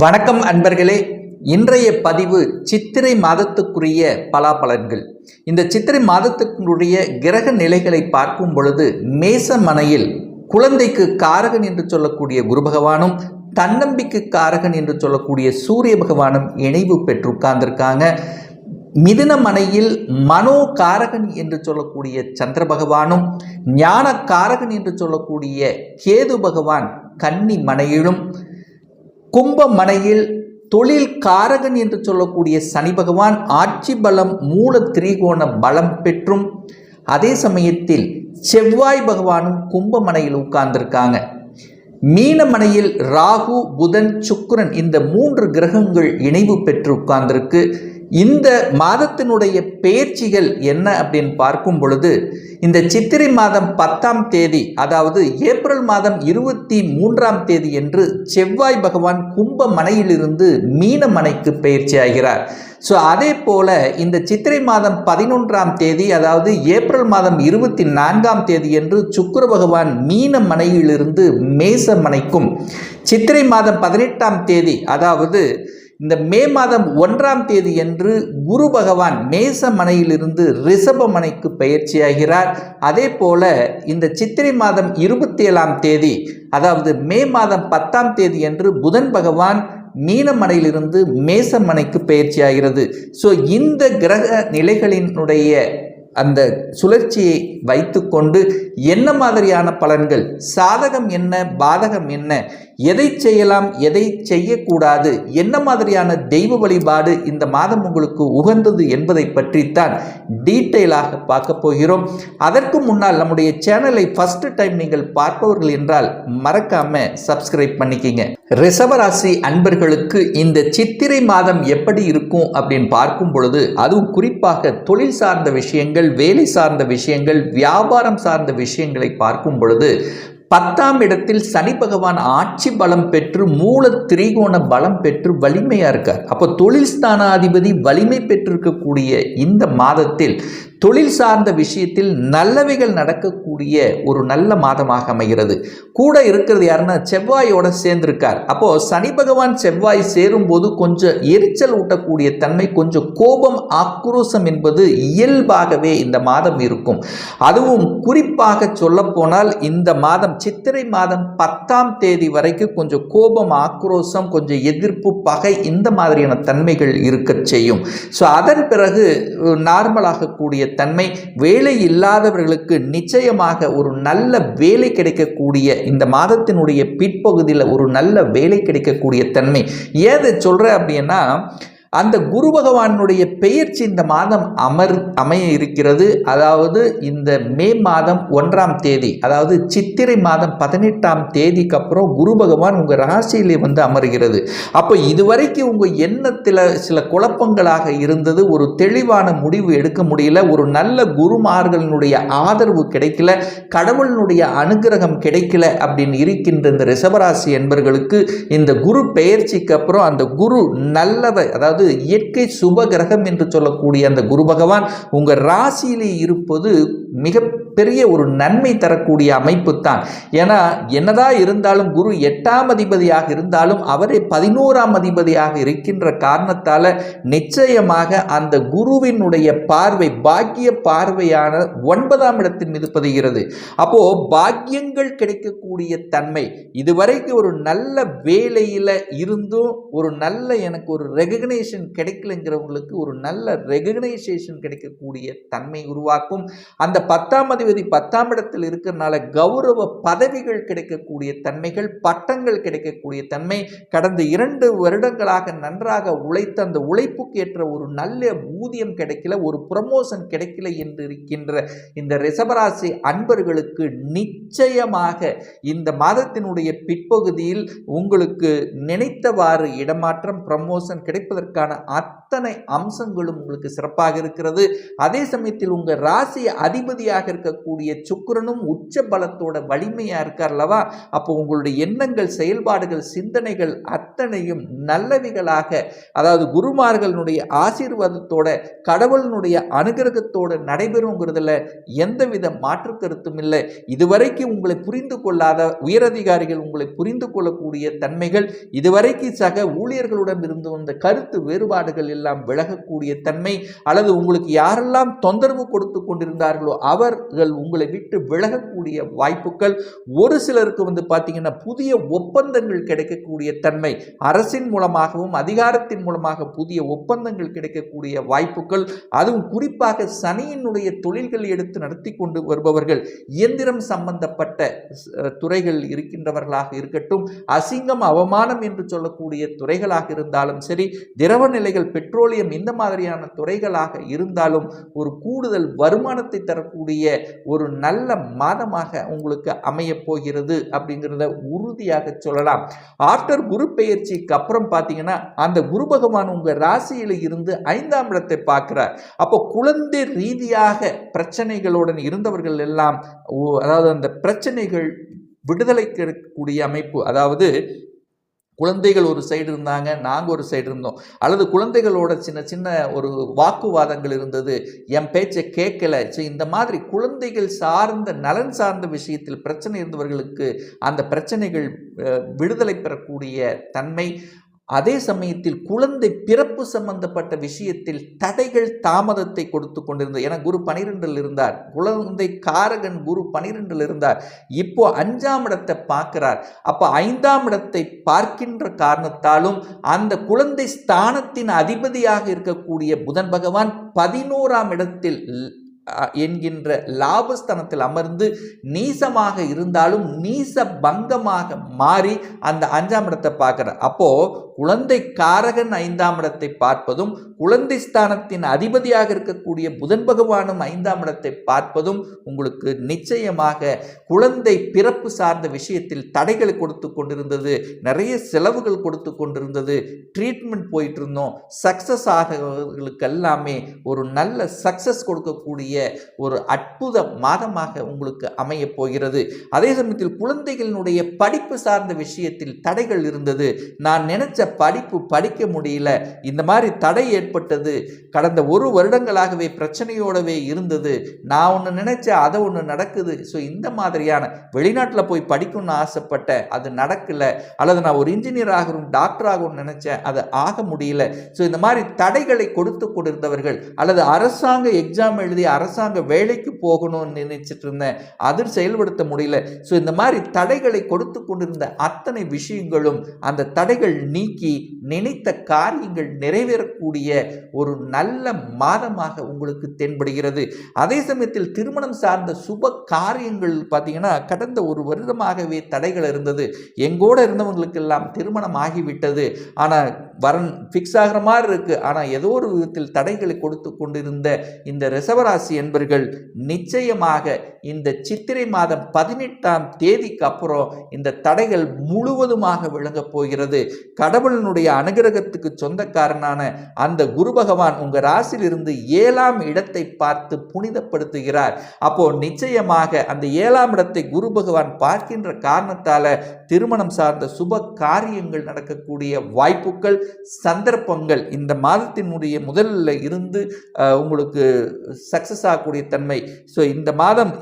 வணக்கம் அன்பர்களே. இன்றைய பதிவு சித்திரை மாதத்துக்குரிய பலாபலன்கள் இந்த சித்திரை மாதத்துக்குரிய கிரக நிலைகளை பார்க்கும் பொழுது மேச மனையில் குழந்தைக்கு காரகன் என்று சொல்லக்கூடிய குரு பகவானும் தன்னம்பிக்கை காரகன் என்று சொல்லக்கூடிய சூரிய பகவானும் இணைவு பெற்று உட்கார்ந்திருக்காங்க. மிதுன மனையில் மனோ காரகன் என்று சொல்லக்கூடிய சந்திர பகவானும் ஞான காரகன் என்று சொல்லக்கூடிய கேது பகவான் கன்னி மனையிலும் கும்பமனையில் தொழில் காரகன் என்று சொல்லக்கூடிய சனி பகவான் ஆட்சி பலம் மூல திரிகோண பலம் பெற்றும். அதே சமயத்தில் செவ்வாய் பகவானும் கும்பமனையில் உட்கார்ந்திருக்காங்க. மீனமனையில் ராகு புதன் சுக்கரன் இந்த மூன்று கிரகங்கள் இணைவு பெற்று உட்கார்ந்திருக்கு. இந்த மாதத்தினுடைய பெயர்ச்சிகள் என்ன அப்படின்னு பார்க்கும் பொழுது இந்த சித்திரை மாதம் பத்தாம் தேதி அதாவது ஏப்ரல் மாதம் இருபத்தி மூன்றாம் தேதி என்று செவ்வாய் பகவான் கும்ப மனையிலிருந்து மீன மனைக்கு பயிற்சி ஆகிறார். ஸோ அதே போல இந்த சித்திரை மாதம் பதினொன்றாம் தேதி அதாவது ஏப்ரல் மாதம் இருபத்தி நான்காம் தேதி என்று சுக்கிர பகவான் மீன மனையிலிருந்து மேச மனைக்கும் சித்திரை மாதம் பதினெட்டாம் தேதி அதாவது இந்த மே மாதம் ஒன்றாம் தேதி என்று குரு பகவான் மேச மனையிலிருந்து ரிஷப மனைக்கு பயிற்சியாகிறார். அதே போல இந்த சித்திரை மாதம் இருபத்தி ஏழாம் தேதி அதாவது மே மாதம் பத்தாம் தேதி என்று புதன் பகவான் மீனமனையிலிருந்து மேசமனைக்கு பயிற்சியாகிறது. ஸோ இந்த கிரக நிலைகளினுடைய அந்த சுழற்சியை வைத்துக்கொண்டு என்ன மாதிரியான பலன்கள்? சாதகம் என்ன? பாதகம் என்ன? எதை செய்யலாம்? எதை செய்யக்கூடாது? என்ன மாதிரியான தெய்வ வழிபாடு இந்த மாதம் உங்களுக்கு உகந்தது என்பதை பற்றித்தான் டீட்டெயிலாக பார்க்க போகிறோம். அதற்கு முன்னால் நம்முடைய சேனலை ஃபஸ்ட்டு டைம் நீங்கள் பார்ப்பவர்கள் என்றால் மறக்காம சப்ஸ்கிரைப் பண்ணிக்கிங்க. ரிசவராசி அன்பர்களுக்கு இந்த சித்திரை மாதம் எப்படி இருக்கும் அப்படின்னு பார்க்கும் பொழுது அதுவும் குறிப்பாக தொழில் சார்ந்த விஷயங்கள் வேலை சார்ந்த விஷயங்கள் வியாபாரம் சார்ந்த விஷயங்களை பார்க்கும் பொழுது பத்தாம் இடத்தில் சனி பகவான் ஆட்சி பலம் பெற்று மூல திரிகோண பலம் பெற்று வலிமையாக இருக்கார். அப்போ தொழில் ஸ்தானாதிபதி வலிமை பெற்றிருக்கக்கூடிய இந்த மாதத்தில் தொழில் சார்ந்த விஷயத்தில் நல்லவைகள் நடக்கக்கூடிய ஒரு நல்ல மாதமாக அமைகிறது. கூட இருக்கிறது யாருன்னா செவ்வாயோட சேர்ந்திருக்கார். அப்போ சனி பகவான் செவ்வாய் சேரும்போது கொஞ்சம் எரிச்சல் ஊட்டக்கூடிய தன்மை கொஞ்சம் கோபம் ஆக்ரோசம் என்பது இயல்பாகவே இந்த மாதம் இருக்கும். அதுவும் குறிப்பாக சொல்ல போனால் இந்த மாதம் சித்திரை மாதம் பத்தாம் தேதி வரைக்கும் கொஞ்சம் கோபம் ஆக்ரோசம் கொஞ்சம் எதிர்ப்பு பகை இந்த மாதிரியான தன்மைகள் இருக்க செய்யும். ஸோ அதன் பிறகு நார்மலாகக்கூடிய தன்மை வேலை இல்லாதவர்களுக்கு நிச்சயமாக ஒரு நல்ல வேலை கிடைக்கக்கூடிய இந்த மாதத்தினுடைய பிற்பகுதியில் ஒரு நல்ல வேலை கிடைக்கக்கூடிய தன்மை. ஏதை சொல்கிறேன் அப்படின்னா அந்த குரு பகவானுடைய பெயர்ச்சி இந்த மாதம் அமர் அமைய இருக்கிறது. அதாவது இந்த மே மாதம் ஒன்றாம் தேதி அதாவது சித்திரை மாதம் பதினெட்டாம் தேதிக்கு அப்புறம் குரு பகவான் உங்கள் ராசியிலே வந்து அமர்கிறது. அப்போ இதுவரைக்கும் உங்கள் எண்ணத்தில் சில குழப்பங்களாக இருந்தது. ஒரு தெளிவான முடிவு எடுக்க முடியல. ஒரு நல்ல குருமார்களினுடைய ஆதரவு கிடைக்கல. கடவுளினுடைய அனுகிரகம் கிடைக்கல அப்படின்னு இருக்கின்ற இந்த ரிஷபராசி என்பர்களுக்கு இந்த குரு பெயர்ச்சிக்கு அப்புறம் அந்த குரு நல்லதை அதாவது அதாவது இயற்கை சுப கிரகம் என்று சொல்லக்கூடிய அந்த குரு பகவான் உங்கள் ராசியிலே இருப்பது மிக பெரிய ஒரு நன்மை தரக்கூடிய அமைப்பு தான். ஏன்னா என்னதான் இருந்தாலும் குரு எட்டாம் அதிபதியாக இருந்தாலும் அவரே பதினோராம் அதிபதியாக இருக்கின்ற காரணத்தால் நிச்சயமாக அந்த குருவினுடைய பார்வை பாக்கிய பார்வையான ஒன்பதாம் இடத்தின் மீது பதிகிறது. அப்போ பாக்கியங்கள் கிடைக்கக்கூடிய தன்மை இதுவரைக்கும் ஒரு நல்ல வேலையில் இருந்தும் ஒரு நல்ல எனக்கு ஒரு ரெகக்னேஷன் கிடைக்கலங்கிறவங்களுக்கு ஒரு நல்ல ரெகக்னைசேஷன் கிடைக்கக்கூடிய தன்மை உருவாக்கும். அந்த பத்தாம் அதிபதி பத்தாம் இடத்தில் இருக்கிறனால கௌரவ பதவிகள் கிடைக்கக்கூடிய தன்மைகள் பட்டங்கள் கிடைக்கக்கூடிய தன்மை கடந்த இரண்டு வருடங்களாக நன்றாக உழைத்த அந்த உழைப்புக்கு ஏற்ற ஒரு நல்ல ஊதியம் கிடைக்கல ஒரு ப்ரமோஷன் கிடைக்கல என்று இருக்கின்ற இந்த ரிசபராசி அன்பர்களுக்கு நிச்சயமாக இந்த மாதத்தினுடைய பிற்பகுதியில் உங்களுக்கு நினைத்தவாறு இடமாற்றம் ப்ரமோஷன் கிடைப்பதற்கான மாதத்திற்கான அத்தனை அம்சங்களும் உங்களுக்கு சிறப்பாக இருக்கிறது. அதே சமயத்தில் உங்கள் ராசி அதிபதியாக இருக்கக்கூடிய சுக்கிரனும் உச்ச பலத்தோட வலிமையாக இருக்கார் அல்லவா? அப்போ உங்களுடைய எண்ணங்கள் செயல்பாடுகள் சிந்தனைகள் அத்தனையும் நல்லவைகளாக அதாவது குருமார்களுடைய ஆசீர்வாதத்தோட கடவுளினுடைய அனுகிரகத்தோட நடைபெறுங்கிறதுல எந்தவித மாற்று கருத்தும் இல்லை. இதுவரைக்கும் உங்களை புரிந்து கொள்ளாத உயரதிகாரிகள் உங்களை புரிந்து கொள்ளக்கூடிய தன்மைகள் இதுவரைக்கும் சக ஊழியர்களுடன் இருந்து வந்த கருத்து வேறுபாடுகள் எல்லாம் விலகக்கூடிய தன்மை அல்லது உங்களுக்கு யாரெல்லாம் தொந்தரவு கொடுத்து கொண்டிருந்தார்களோ அவர்கள் உங்களை விட்டு விலகக்கூடிய வாய்ப்புகள் ஒரு சிலருக்கு வந்து பார்த்தீங்கன்னா புதிய ஒப்பந்தங்கள் கிடைக்கக்கூடிய தன்மை அரசின் மூலமாகவும் அதிகாரத்தின் மூலமாக புதிய ஒப்பந்தங்கள் கிடைக்கக்கூடிய வாய்ப்புகள் அதுவும் குறிப்பாக சனியினுடைய தொழில்கள் எடுத்து நடத்தி கொண்டு வருபவர்கள் இயந்திரம் சம்பந்தப்பட்ட துறைகள் இருக்கின்றவர்களாக இருக்கட்டும் அசிங்கம் அவமானம் என்று சொல்லக்கூடிய துறைகளாக இருந்தாலும் சரி திரவ நிலைகள் பெட்ரோலியம் இந்த மாதிரியான துறைகளாக இருந்தாலும் ஒரு கூடுதல் வருமானத்தை தரக்கூடிய ஒரு நல்ல மாதமாக உங்களுக்கு அமையப் போகிறது அப்படிங்கிறத உறுதியாக சொல்லலாம். ஆஃப்டர் குரு பெயர்ச்சிக்கு அப்புறம் பார்த்தீங்கன்னா அந்த குரு பகவான் உங்கள் ராசியில் இருந்து ஐந்தாம் இடத்தை பார்க்குறார். அப்போ குழந்தை ரீதியாக பிரச்சனைகளுடன் இருந்தவர்கள் எல்லாம் அதாவது அந்த பிரச்சனைகள் விடுதலை கிடைக்கக்கூடிய அமைப்பு அதாவது குழந்தைகள் ஒரு சைடு இருந்தாங்க நாங்கள் ஒரு சைடு இருந்தோம். அல்லது குழந்தைகளோட சின்ன சின்ன ஒரு வாக்குவாதங்கள் இருந்தது என் பேச்சை கேட்கல. ஸோ இந்த மாதிரி குழந்தைகள் சார்ந்த நலன் சார்ந்த விஷயத்தில் பிரச்சனை இருந்தவர்களுக்கு அந்த பிரச்சனைகள் விடுதலை பெறக்கூடிய தன்மை அதே சமயத்தில் குழந்தை பிறப்பு சம்பந்தப்பட்ட விஷயத்தில் தடைகள் தாமதத்தை கொடுத்து கொண்டிருந்தது. என குரு பனிரெண்டில் இருந்தார். குழந்தை காரகன் குரு பனிரெண்டில் இருந்தார். இப்போ அஞ்சாம் இடத்தை பார்க்கிறார். அப்போ ஐந்தாம் இடத்தை பார்க்கின்ற காரணத்தாலும் அந்த குழந்தை ஸ்தானத்தின் அதிபதியாக இருக்கக்கூடிய புதன் பகவான் பதினோராம் இடத்தில் என்கின்ற லாபஸ்தனத்தில் அமர்ந்து நீசமாக இருந்தாலும் நீச பங்கமாக மாறி அந்த அஞ்சாம் இடத்தை பார்க்கிறார். அப்போ குழந்தை காரகன் ஐந்தாம் இடத்தை பார்ப்பதும் குழந்தை ஸ்தானத்தின் அதிபதியாக இருக்கக்கூடிய புதன் பகவானும் ஐந்தாம் இடத்தை பார்ப்பதும் உங்களுக்கு நிச்சயமாக குழந்தை பிறப்பு சார்ந்த விஷயத்தில் தடைகளை கொடுத்து கொண்டிருந்தது நிறைய செலவுகள் கொடுத்து கொண்டிருந்தது ட்ரீட்மெண்ட் போயிட்டு இருந்தோம். சக்ஸஸ் ஆகிறவர்களுக்கு எல்லாமே ஒரு நல்ல சக்ஸஸ் கொடுக்கக்கூடிய ஒரு அற்புத மாதமாக உங்களுக்கு அமையப் போகிறது. அதே சமயத்தில் குழந்தைகளினுடைய படிப்பு சார்ந்த விஷயத்தில் தடைகள் இருந்தது. நான் நினைச்ச படிப்பு படிக்க முடியல. இந்த மாதிரி தடை ஏற்பட்டது. கடந்த ஒரு வருடங்களாகவே பிரச்சனையோடவே இருந்தது. நான் ஒன்று நினைச்சேன் அதை ஒன்று நடக்குது. ஸோ இந்த மாதிரியான வெளிநாட்டில் போய் படிக்கணும்னு ஆசைப்பட்டேன் அது நடக்கல. அல்லது நான் ஒரு இன்ஜினியர் ஆகணும் டாக்டர் ஆகணும்னு நினைச்சேன் அது ஆக முடியல. ஸோ இந்த மாதிரி தடைகளை கொடுத்து கொண்டிருந்தவர்கள் அல்லது அரசாங்க எக்ஸாம் எழுதி அரசாங்க வேலைக்கு போகணும்னு நினைச்சிட்டு இருந்தேன். அது செயல்படுத்த முடியல. ஸோ இந்த மாதிரி தடைகளை கொடுத்து கொண்டிருந்த அத்தனை விஷயங்களும் அந்த தடைகள் நீக்கி நினைத்த காரியங்கள் நிறைவேறக்கூடிய ஒரு நல்ல மாதமாக உங்களுக்கு தென்படுகிறது. அதே சமயத்தில் திருமணம் சார்ந்த சுப காரியங்கள் பார்த்தீங்கன்னா கடந்த ஒரு வருடமாகவே தடைகள் இருந்தது. எங்கூட இருந்தவங்களுக்கெல்லாம் திருமணம் ஆகிவிட்டது. ஆனால் வரன் ஃபிக்ஸ் ஆகிற மாதிரி இருக்குது ஆனால் ஏதோ ஒரு விதத்தில் தடைகளை கொடுத்து கொண்டிருந்த இந்த ரிசவராசி என்பர்கள் நிச்சயமாக இந்த சித்திரை மாதம் பதினெட்டாம் தேதிக்கு அப்புறம் இந்த தடைகள் முழுவதுமாக விளங்கப் போகிறது. கடவுளினுடைய அனுகிரகத்துக்கு சொந்தக்காரனான அந்த குரு பகவான் உங்க ராசியிலிருந்து ஏழாம் இடத்தை பார்த்து புனிதப்படுத்துகிறார். அப்போ நிச்சயமாக அந்த ஏழாம் இடத்தை குரு பகவான் பார்க்கின்ற காரணத்தால திருமணம் சார்ந்த சுப காரியங்கள் நடக்கக்கூடிய வாய்ப்புகள் சந்தர்ப்பங்கள் இந்த மாதத்தினுடைய முதலில் இருந்து உங்களுக்கு சக்சஸ் ஆகக்கூடிய தன்மை. ஸோ இந்த மாதம்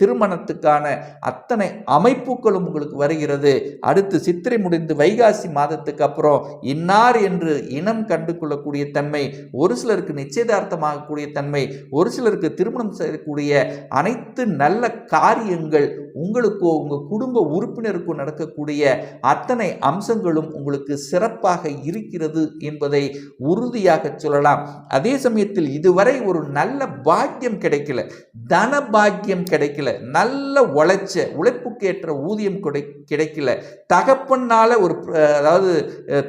திருமணத்துக்கான அத்தனை அமைப்புகளும் உங்களுக்கு வருகிறது. அடுத்து சித்திரை முடிந்து வைகாசி மாதத்துக்கு அப்புறம் இன்னார் என்று இனம் கண்டு கொள்ளக்கூடிய தன்மை ஒரு சிலருக்கு நிச்சயதார்த்தமாகக்கூடிய தன்மை ஒரு சிலருக்கு திருமணம் செய்யக்கூடிய அனைத்து நல்ல காரியங்கள் உங்களுக்கோ உங்கள் குடும்ப உறுப்பினருக்கோ நடக்கக்கூடிய அத்தனை அம்சங்களும் உங்களுக்கு சிறப்பாக இருக்கிறது என்பதை உறுதியாக சொல்லலாம். அதே சமயத்தில் இதுவரை ஒரு நல்ல பாக்கியம் கிடைக்கல. தன பாக்கியம் கிடைக்கல. நல்ல உழைச்ச உழைப்புக்கேற்ற ஊதியம் கிடை கிடைக்கல. தகப்பனால ஒரு அதாவது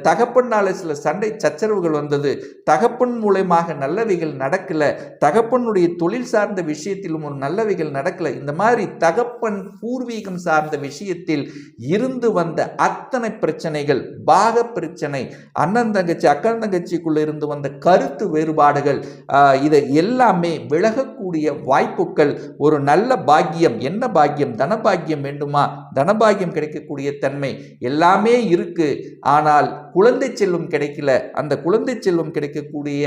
தகப்பனால் சில சண்டை சச்சரவுகள் வந்தது. தகப்பன் மூலயமாக நல்லவைகள் நடக்கல. தகப்பனுடைய தொழில் சார்ந்த விஷயத்திலும் ஒரு நல்லவைகள் நடக்கலை. இந்த மாதிரி தகப்பன் பூர்வீகம் சார்ந்த விஷயத்தில் இருந்து வந்த அத்தனை பிரச்சனைகள் பாக பிரச்சனை அண்ணன் தங்கச்சி அக்கன் தங்கச்சிக்குள்ள இருந்து வந்த கருத்து வேறுபாடுகள் ஆஹ், இதை எல்லாமே விலகக்கூடிய வாய்ப்புகள் ஒரு நல்ல பாக்கியம் என்ன பாக்கியம்? தனபாக்கியம் வேண்டுமா? தனபாக்கியம் கிடைக்கக்கூடிய தன்மை எல்லாமே இருக்கு. ஆனால் குழந்தை செல்வம் கிடைக்கல. அந்த குழந்தை செல்வம் கிடைக்கக்கூடிய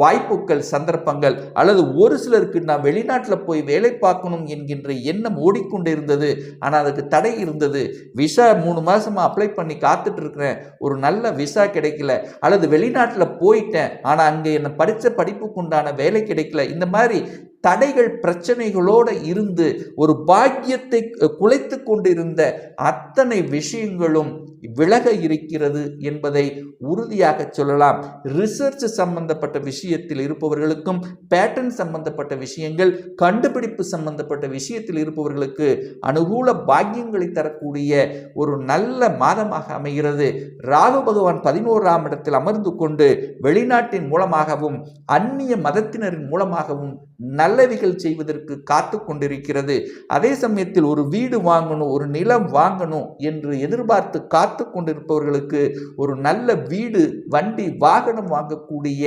வாய்ப்புகள் சந்தர்ப்பங்கள் அல்லது ஒரு சிலருக்கு நான் வெளிநாட்டில் போய் வேலை பார்க்கணும் என்கின்ற எண்ணம் ஓடிக்கொண்டு இருந்தது. ஆனால் அதுக்கு தடை இருந்தது. விசா மூணு மாசமா அப்ளை பண்ணி காத்துட்டு இருக்கிறேன் ஒரு நல்ல விசா கிடைக்கல. அல்லது வெளிநாட்டில் போயிட்டேன். ஆனால் அங்கே என்ன படித்த படிப்புக்கு உண்டான வேலை கிடைக்கல. இந்த மாதிரி தடைகள் பிரச்சனைகளோடு இருந்து ஒரு பாக்கியத்தை குலைத்து கொண்டிருந்த அத்தனை விஷயங்களும் விலக இருக்கிறது என்பதை உறுதியாக சொல்லலாம். ரிசர்ச் சம்பந்தப்பட்ட விஷயத்தில் இருப்பவர்களுக்கும் பேட்டர்ன் சம்பந்தப்பட்ட விஷயங்கள் கண்டுபிடிப்பு சம்பந்தப்பட்ட விஷயத்தில் இருப்பவர்களுக்கு அனுகூல பாக்கியங்களை தரக்கூடிய ஒரு நல்ல மாதமாக அமைகிறது. ராகு பகவான் பதினோராம் இடத்தில் அமர்ந்து கொண்டு வெளிநாட்டின் மூலமாகவும் அந்நிய மதத்தினரின் மூலமாகவும் நல்லவைகள் செய்வதற்கு காத்து கொண்டிருக்கிறது. அதே சமயத்தில் ஒரு வீடு வாங்கணும் ஒரு நிலம் வாங்கணும் என்று எதிர்பார்த்து காத்து கொண்டிருப்பவர்களுக்கு ஒரு நல்ல வீடு வண்டி வாகனம் வாங்கக்கூடிய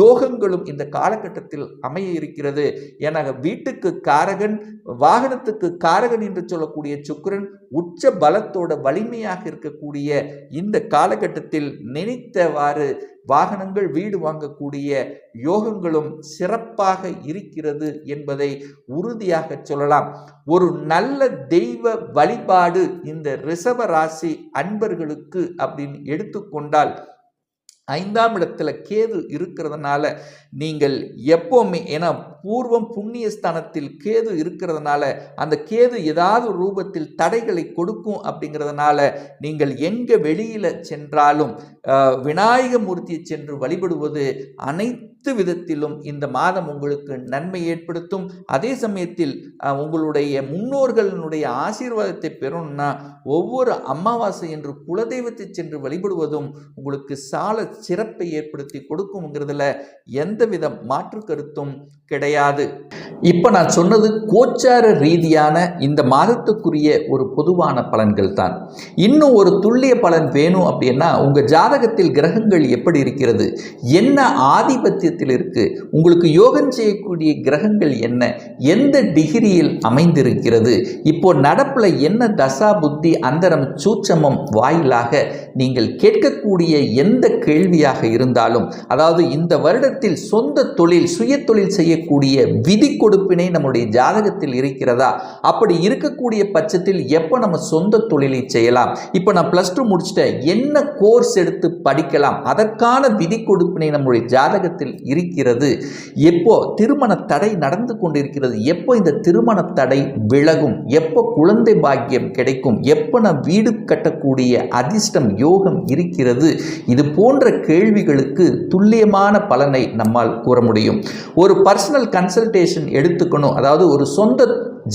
யோகங்களும் இந்த காலகட்டத்தில் அமைய இருக்கிறது. என வீட்டுக்கு காரகன் வாகனத்துக்கு காரகன் என்று சொல்லக்கூடிய சுக்கிரன் உச்ச பலத்தோட வலிமையாக இருக்கக்கூடிய இந்த காலகட்டத்தில் நினைத்தவாறு வாகனங்கள் வீடு வாங்கக்கூடிய யோகங்களும் சிறப்பாக இருக்கிறது என்பதை உறுதியாக சொல்லலாம். ஒரு நல்ல தெய்வ வழிபாடு இந்த ரிஷப ராசி அன்பர்களுக்கு அப்படின்னு எடுத்துக்கொண்டால் ஐந்தாம் இடத்துல கேது இருக்கிறதுனால நீங்கள் எப்போவுமே ஏன்னா பூர்வம் புண்ணிய ஸ்தானத்தில் கேது இருக்கிறதுனால அந்த கேது ஏதாவது ரூபத்தில் தடைகளை கொடுக்கும் அப்படிங்கிறதுனால நீங்கள் எங்கே வெளியில் சென்றாலும் விநாயக மூர்த்தியை சென்று வழிபடுவது அனைத்து விதத்திலும் இந்த மாதம் உங்களுக்கு நன்மை ஏற்படுத்தும். அதே சமயத்தில் உங்களுடைய முன்னோர்களினுடைய ஆசீர்வாதத்தை பெறணும்னா ஒவ்வொரு அமாவாசை என்று குலதெய்வத்தை சென்று வழிபடுவதும் உங்களுக்கு சால சிறப்பை ஏற்படுத்தி கொடுக்கும்ங்கிறதுல எந்தவித மாற்று கருத்தும் கிடையாது. இப்போ நான் சொன்னது கோச்சார ரீதியான இந்த மாதத்துக்குரிய ஒரு பொதுவான பலன்கள் தான். இன்னும் ஒரு துல்லிய பலன் வேணும் அப்படின்னா உங்கள் ஜாதகத்தில் கிரகங்கள் எப்படி இருக்கிறது? என்ன ஆதிபத்திய ஆதிபத்தியத்தில் இருக்கு. உங்களுக்கு யோகம் செய்யக்கூடிய கிரகங்கள் என்ன? எந்த டிகிரியில் அமைந்திருக்கிறது? இப்போ நடப்பில் என்ன தசா புத்தி அந்தரம் சூட்சமம் வாயிலாக நீங்கள் கேட்கக்கூடிய எந்த கேள்வியாக இருந்தாலும் அதாவது இந்த வருடத்தில் சொந்த தொழில் சுய தொழில் செய்யக்கூடிய விதி கொடுப்பினை நம்முடைய ஜாதகத்தில் இருக்கிறதா? அப்படி இருக்கக்கூடிய பட்சத்தில் எப்போ நம்ம சொந்த தொழிலை செய்யலாம்? இப்போ நான் ப்ளஸ் டூ முடிச்சுட்டேன். என்ன கோர்ஸ் எடுத்து படிக்கலாம்? அதற்கான விதி கொடுப்பினை நம்முடைய ஜாதகத்தில் இருக்கிறது. எப்போ திருமண தடை நடந்து கொண்டிருக்கிறது? எப்போ இந்த திருமண தடை விலகும்? எப்போ குழந்தை பாக்கியம் கிடைக்கும்? எப்போ நான் வீடு கட்டக்கூடிய அதிர்ஷ்டம் யோகம் இருக்கிறது. இது போன்ற கேள்விகளுக்கு துல்லியமான பலனை நம்மால் கூற முடியும். ஒரு பர்சனல் கன்சல்டேஷன் எடுத்துக்கணும். அதாவது ஒரு சொந்த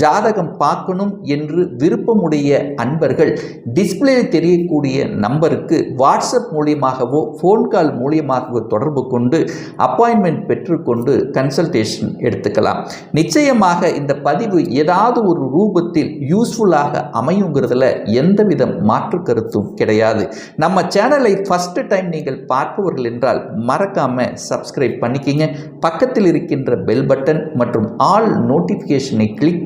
ஜாதகம் பார்க்கணும் என்று விருப்பமுடைய அன்பர்கள் டிஸ்பிளேயில் தெரியக்கூடிய நம்பருக்கு வாட்ஸ்அப் மூலியமாகவோ ஃபோன் கால் மூலியமாகவோ தொடர்பு கொண்டு அப்பாயின்மெண்ட் பெற்றுக்கொண்டு கன்சல்டேஷன் எடுத்துக்கலாம். நிச்சயமாக இந்த பதிவு ஏதாவது ஒரு ரூபத்தில் யூஸ்ஃபுல்லாக அமையுங்கிறதுல எந்தவித மாற்று கருத்தும் கிடையாது. நம்ம சேனலை ஃபஸ்ட்டு டைம் நீங்கள் பார்ப்பவர்கள் என்றால் மறக்காம சப்ஸ்கிரைப் பண்ணிக்கிங்க. பக்கத்தில் இருக்கின்ற பெல் பட்டன் மற்றும் ஆல் நோட்டிஃபிகேஷனை கிளிக்